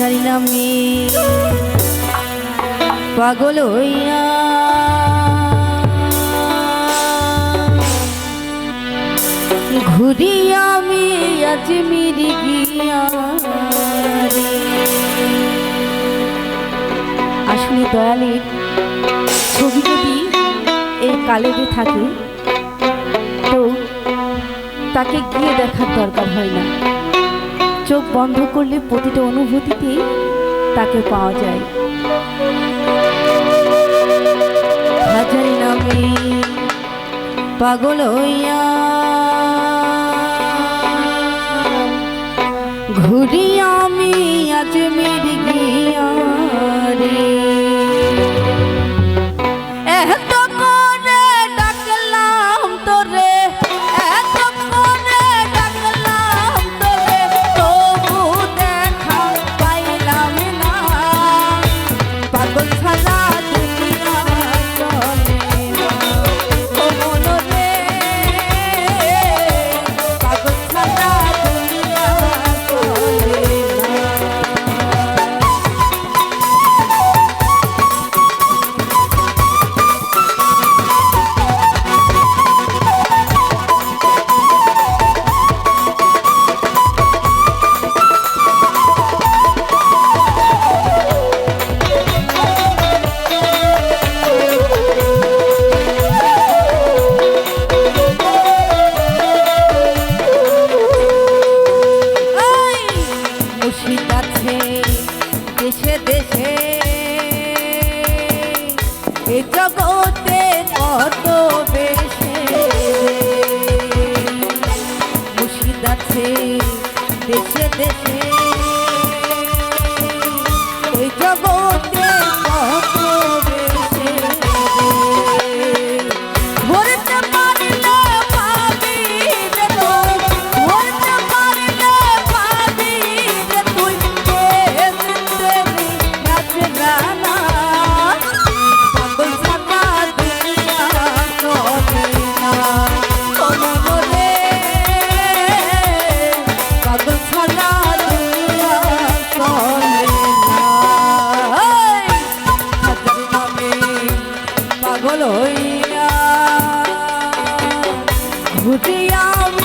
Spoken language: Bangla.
হাজারি নামে পাগল হইয়া। ঘুরি আমি আজমির গিয়া আসলে দয়ালের ছবি যদি এই কালেবে থাকে, তো তাকে গিয়ে দেখার দরকার হয় না। চোখ বন্ধ করলে প্রতিটা অনুভূতিতেই তাকে পাওয়া যায়। হাজার নামে পাগল হইয়া ঘুরি দেশে দেশে। এ জগতে কত আমি